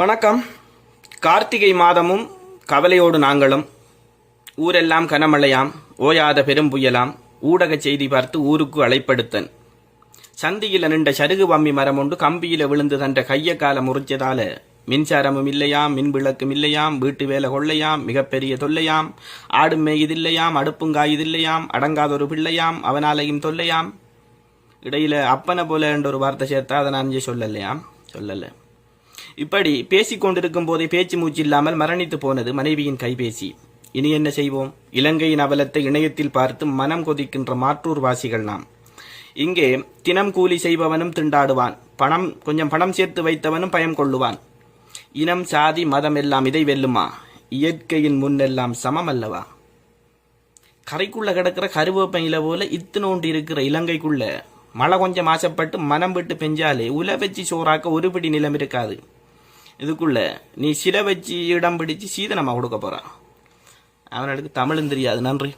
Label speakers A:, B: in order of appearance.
A: வணக்கம். கார்த்திகை மாதமும் கவலையோடு நாங்களும். ஊரெல்லாம் கனமழையாம் ஓயாத பெரும் புயலாம் ஊடக செய்தி பார்த்து ஊருக்கு அழைப்படுத்தன். சந்தியில் நின்ற சருகு வம்மி மரம் ஒன்று கம்பியில் விழுந்து தன்ற கைய கால முறிச்சதால மின்சாரமும் இல்லையாம் மின் விளக்கும் இல்லையாம் வீட்டு வேலை கொள்ளையாம் மிகப்பெரிய தொல்லையாம் ஆடும் மேய்தில்லையாம் அடுப்பும் காயுதில்லையாம் அடங்காதொரு பிள்ளையாம் அவனாலையும் தொல்லையாம். இடையில அப்பனை போல என்ற ஒரு வார்த்தை சேர்த்தா அதை நான் சொல்லலையாம் சொல்லலை. இப்படி பேசிக் கொண்டிருக்கும் போதே பேச்சு மூச்சு இல்லாமல் மரணித்து போனது மனைவியின் கைபேசி. இனி என்ன செய்வோம்? இலங்கையின் அவலத்தை இணையத்தில் பார்த்து மனம் கொதிக்கின்ற மாற்றூர் வாசிகள் நாம். இங்கே தினம் கூலி செய்பவனும் திண்டாடுவான். பணம் கொஞ்சம் பணம் சேர்த்து வைத்தவனும் பயம் கொள்ளுவான். இனம் சாதி மதம் எல்லாம் இதை வெல்லுமா? இயற்கையின் முன்னெல்லாம் சமம் அல்லவா? கரைக்குள்ள கிடக்கிற கருவேப்பையில போல இத்தினோண்டு இருக்கிற இலங்கைக்குள்ள மழை கொஞ்சம் ஆசைப்பட்டு மனம் விட்டு பெஞ்சாலே உல வச்சு சோறாக்க ஒருபடி நிலம் இருக்காது. இதுக்குள்ள நீ சிலை வச்சு இடம் பிடிச்சு நம்ம கொடுக்க போறான் அவனுக்கு தமிழும் தெரியாது. நன்றி.